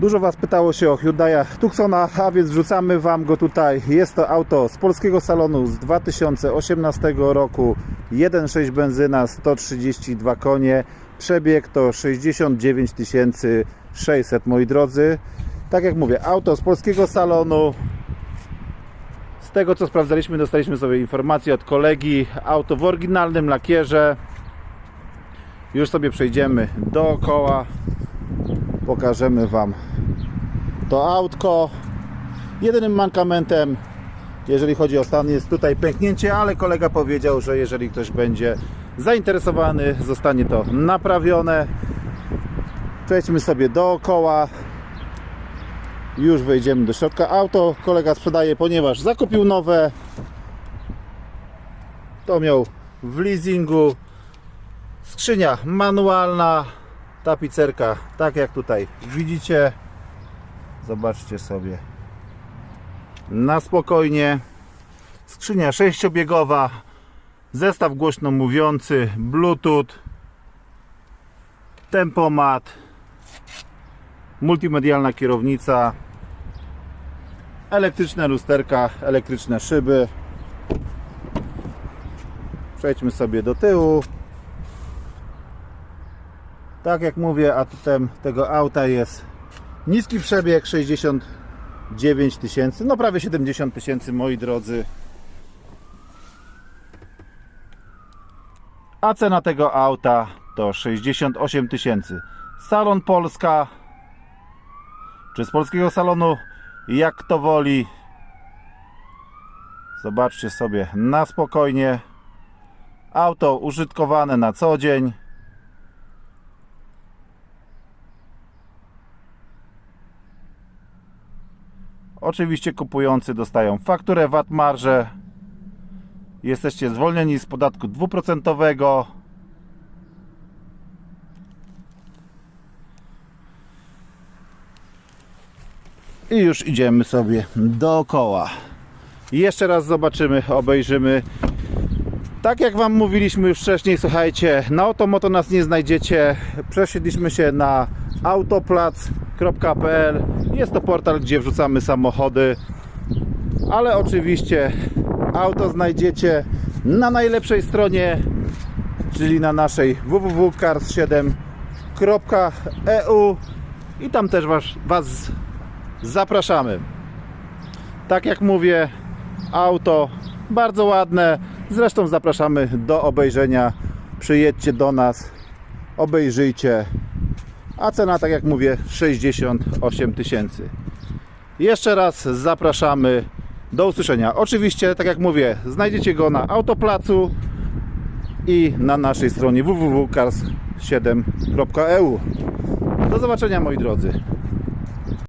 Dużo Was pytało się o Hyundai Tucsona, a więc wrzucamy Wam go tutaj. Jest to auto z polskiego salonu z 2018 roku. 1.6 benzyna, 132 konie. Przebieg to 69 600, moi drodzy. Tak jak mówię, auto z polskiego salonu. Z tego co sprawdzaliśmy, dostaliśmy sobie informację od kolegi. Auto w oryginalnym lakierze. Już sobie przejdziemy dookoła. Pokażemy Wam to autko. Jedynym mankamentem, jeżeli chodzi o stan, jest tutaj pęknięcie, ale kolega powiedział, że jeżeli ktoś będzie zainteresowany, zostanie to naprawione. Przejdźmy sobie dookoła. Już wejdziemy do środka. Auto kolega sprzedaje, ponieważ zakupił nowe. To miał w leasingu. Skrzynia manualna. Tapicerka, tak jak tutaj widzicie. Zobaczcie sobie. Na spokojnie. Skrzynia sześciobiegowa. Zestaw głośno mówiący, Bluetooth, tempomat, multimedialna kierownica, elektryczne lusterka, elektryczne szyby. Przejdźmy sobie do tyłu. Tak jak mówię, atutem tego auta jest niski przebieg 69 tysięcy, no prawie 70 tysięcy moi drodzy. A cena tego auta to 68 tysięcy. Salon Polska, czy z polskiego salonu, jak kto woli. Zobaczcie sobie na spokojnie. Auto użytkowane na co dzień. Oczywiście kupujący dostają fakturę VAT marże. Jesteście zwolnieni z podatku dwuprocentowego. I już idziemy sobie dookoła. Jeszcze raz zobaczymy, obejrzymy. Tak jak Wam mówiliśmy już wcześniej, słuchajcie, na Automoto nas nie znajdziecie. Przesiedliśmy się na autoplac.pl. Jest to portal, gdzie wrzucamy samochody, ale oczywiście auto znajdziecie na najlepszej stronie, czyli na naszej www.cars7.eu i tam też was, was zapraszamy. Tak jak mówię, auto bardzo ładne. Zresztą zapraszamy do obejrzenia. Przyjedźcie do nas, obejrzyjcie. A cena, tak jak mówię, 68 tysięcy. Jeszcze raz zapraszamy. Do usłyszenia. Oczywiście, tak jak mówię, znajdziecie go na Autoplacu i na naszej stronie www.cars7.eu. Do zobaczenia moi drodzy.